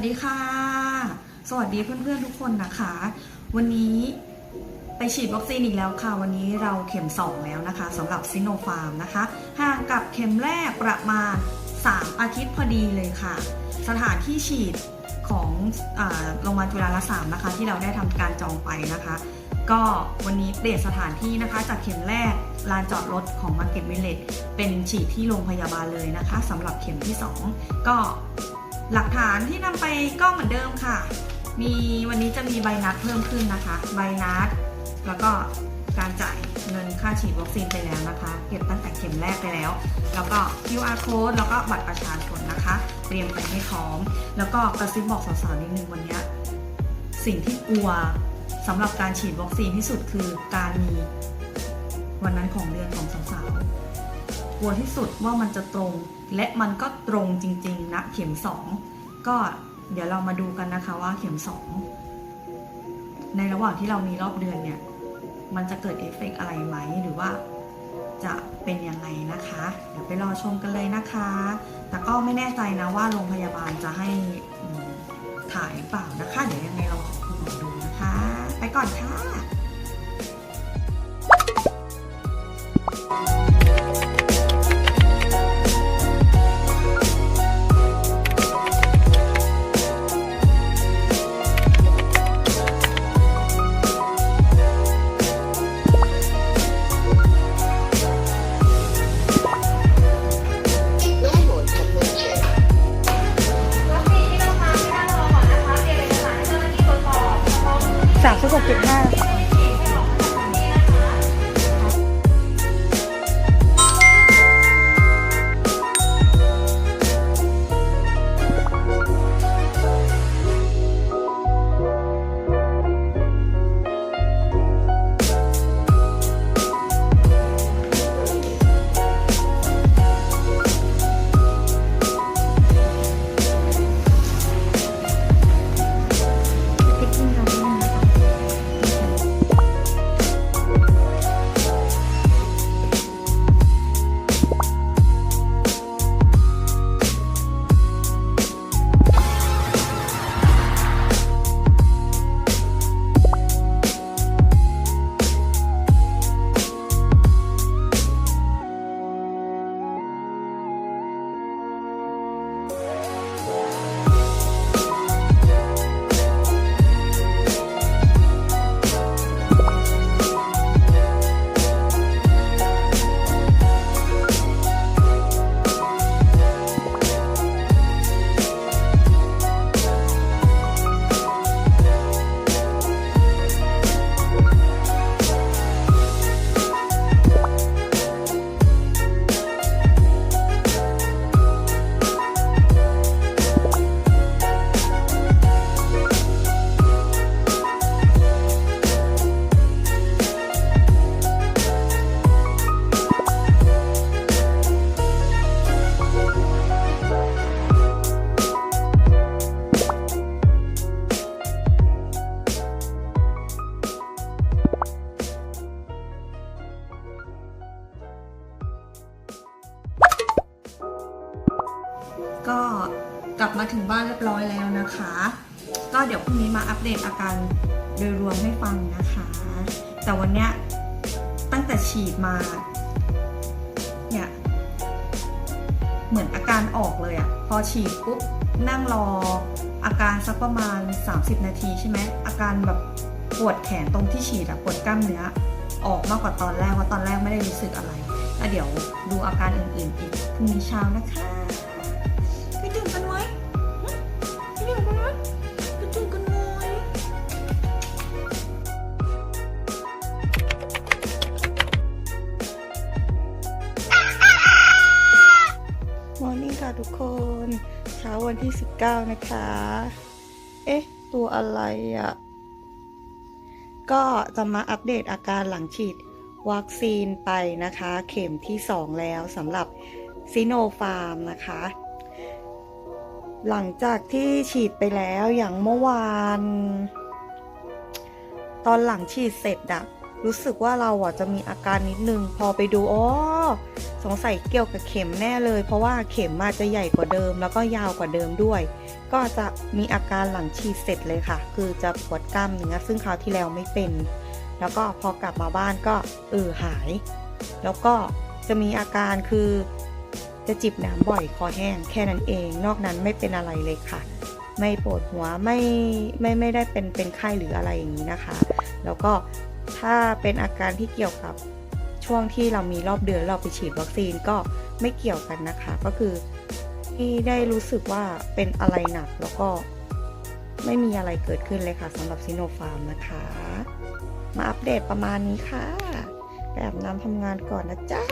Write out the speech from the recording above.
วัสดีค่ะ สวัสดีเพื่อนๆทุกคนนะคะ วันนี้ไปฉีดวัคซีนอีกแล้วค่ะ วันนี้เราเข็ม 2 แล้วนะคะสำหรับซิโนฟาร์มนะคะ ห่างกับเข็มแรกประมาณ 3 อาทิตย์พอดีเลยค่ะ สถานที่ฉีดของโรงพยาบาลจุฬาลสามนะคะ ที่เราได้ทำการจองไปนะคะ ก็วันนี้เปลี่ยนสถานที่นะคะ จากเข็มแรกลานจอดรถของ Market Village เป็นฉีดที่โรงพยาบาลเลยนะคะสำหรับเข็มที่ 2 ก็ หลักฐานที่นำไปก็เหมือนเดิมค่ะ มีวันนี้จะมีใบนัดเพิ่มขึ้นนะคะ ใบนัด แล้วก็การจ่ายเงินค่าฉีดวัคซีนไปแล้วนะคะ เก็บตั้งแต่เข็มแรกไปแล้ว แล้วก็ QR code แล้วก็บัตรประชาชนนะคะ เตรียมไปให้พร้อม แล้วก็กระซิบบอกสาวๆนิดนึงวันนี้สิ่งที่กลัวสำหรับการฉีดวัคซีนที่สุดคือการมีวันนั้นของเดือนของสาวๆ กลัวที่สุดว่ามันจะตรง และมันก็ตรงจริงๆนะเข็ม 2 ก็เดี๋ยวเรามาดูกันนะคะว่าเข็ม 2 ในระหว่างที่เรามีรอบเดือนเนี่ย มันจะเกิดเอฟเฟกต์อะไรไหมหรือว่าจะเป็นยังไงนะคะ เดี๋ยวไปรอชมกันเลยนะคะ แต่ก็ไม่แน่ใจนะว่าโรงพยาบาลจะให้ถ่ายหรือเปล่านะคะ เดี๋ยวยังไงเราขอคุณหมอดูนะคะ ไปก่อนค่ะ กลับมาถึงบ้านเรียบร้อยแล้วนะคะ ก็เดี๋ยวพรุ่งนี้มาอัปเดตอาการโดยรวมให้ฟังนะคะ แต่วันเนี้ยตั้งแต่ฉีดมาเนี่ยเหมือนอาการออกเลยอะพอฉีดปุ๊บนั่งรออาการสักประมาณ 30 นาทีใช่ไหมอาการแบบปวดแขนตรงที่ฉีดอะปวดกล้ามเนื้อออกมากกว่าตอนแรกว่าะตอนแรกไม่ได้รู้สึกอะไรแล้วเดี๋ยวดูอาการอื่นๆอีกพรุ่งนี้เช้านะคะ 9 นะคะ เอ๊ะ ตัวอะไรอะ่ะ ก็จะมาอัปเดตอาการหลังฉีดวัคซีนไปนะคะ เข็มที่ 2 แล้วสำหรับซิโนฟาร์มนะคะ หลังจากที่ฉีดไปแล้วอย่างเมื่อวาน ตอนหลังฉีดเสร็จอะ รู้สึกว่าเราอะจะมีอาการนิดนึง พอไปดูอ๋อสงสัยเกี่ยวกับเข็มแน่เลย เพราะว่าเข็มอาจจะใหญ่กว่าเดิม แล้วก็ยาวกว่าเดิมด้วย ก็จะมีอาการหลังฉีดเสร็จเลยค่ะ คือจะปวดกล้ามเนื้อซึ่งคราวที่แล้วไม่เป็น แล้วก็พอกลับมาบ้านก็เออหาย แล้วก็จะมีอาการคือจะจิบน้ำบ่อยคอแห้งแค่นั้นเอง นอกนั้นไม่เป็นอะไรเลยค่ะ ไม่ปวดหัวไม่ไม่ไม่ได้เป็นเป็นไข้หรืออะไรอย่างนี้นะคะ แล้วก็ ถ้าเป็นอาการที่เกี่ยวกับช่วงที่เรามีรอบเดือนเราไปฉีดวัคซีนก็ไม่เกี่ยวกันนะคะ ก็คือที่ได้รู้สึกว่าเป็นอะไรหนักแล้วก็ไม่มีอะไรเกิดขึ้นเลยค่ะสำหรับซิโนฟาร์มนะคะ มาอัปเดตประมาณนี้ค่ะไปอบน้ำทำงานก่อนนะจ๊ะ